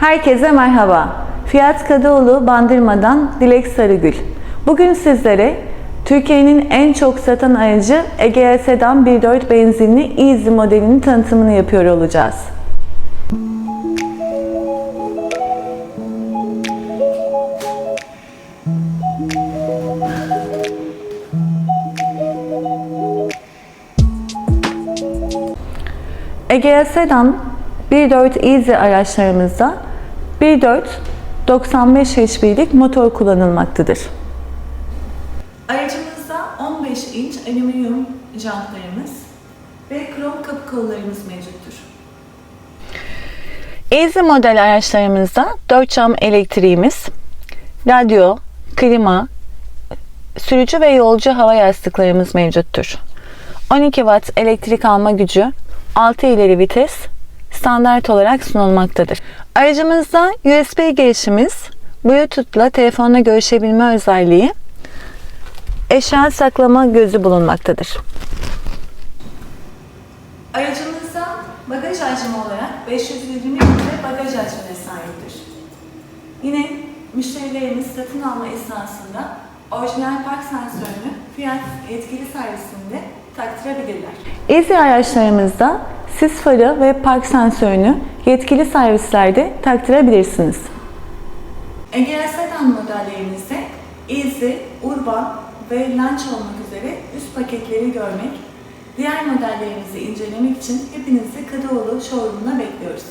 Herkese merhaba. Fiyat Kadıoğlu Bandırma'dan Dilek Sarıgül. Bugün sizlere Türkiye'nin en çok satan aracı Egea Sedan 1.4 benzinli Easy modelinin tanıtımını yapıyor olacağız. Egea Sedan 1.4 Easy araçlarımızda 1.4 95 HP'lik motor kullanılmaktadır. Aracımızda 15 inç alüminyum jantlarımız ve krom kapı kollarımız mevcuttur. Easy model araçlarımızda 4 cam elektriğimiz, radyo, klima, sürücü ve yolcu hava yastıklarımız mevcuttur. 12 watt elektrik alma gücü, 6 ileri vites standart olarak sunulmaktadır. Aracımızda USB girişimiz, Bluetooth'la telefonla görüşebilme özelliği, eşya saklama gözü bulunmaktadır. Aracımızda bagaj hacmi olarak 520 litre bagaj hacmine sahiptir. Yine müşterilerimiz satın alma esnasında orijinal park sensörünü fiyat yetkili servisinde taktırabilirler. Easy araçlarımızda sis farı ve park sensörünü yetkili servislerde taktirebilirsiniz. Ege Sedan modellerimizde Easy, Urban ve Lunch olmak üzere üst paketleri görmek, diğer modellerimizi incelemek için hepinizi Kadıoğlu showroom'una bekliyoruz.